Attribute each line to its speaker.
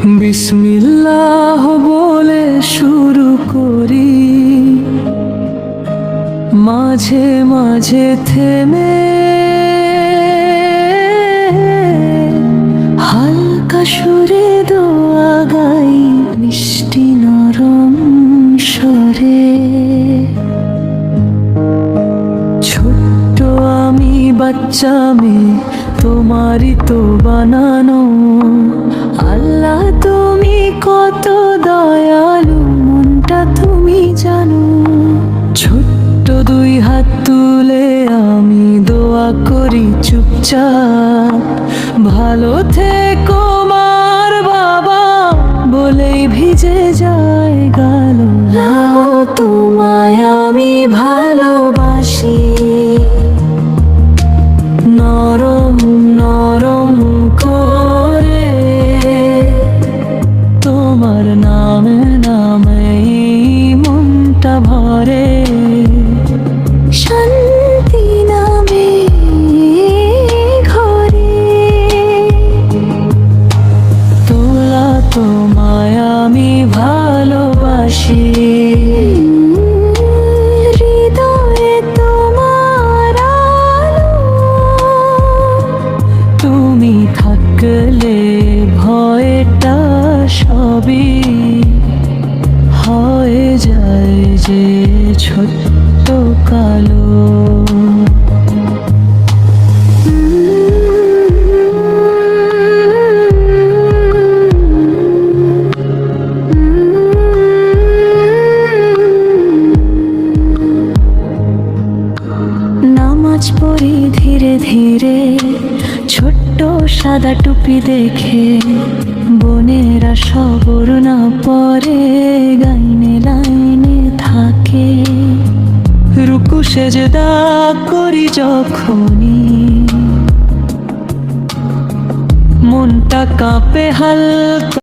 Speaker 1: বিসমিল্লাহ বলে শুরু করি। মাঝে মাঝে থেমে হালকা সুরে দোয়া গাই মিষ্টি নরম স্বরে। ছোট্ট আমি বাচ্চা মেয়ে, তোমারই তো বানানো আল্লাহ দুই হাত তুলে আমি দোয়া করি চুপচাপ। ভালো থেকো মার বাবা, বলেই ভিজে যায় গাল। তোমায় আমি ভালোবাসি। যায় যে ছোট্ট কালো। নামাজ পড়ি ধীরে ধীরে, ছোট্ট সাদা টুপি দেখে, বোনেরা সবর না পরে গাইনে রুকু সেজদা করি যখনই। মনটা কাঁপে হালকা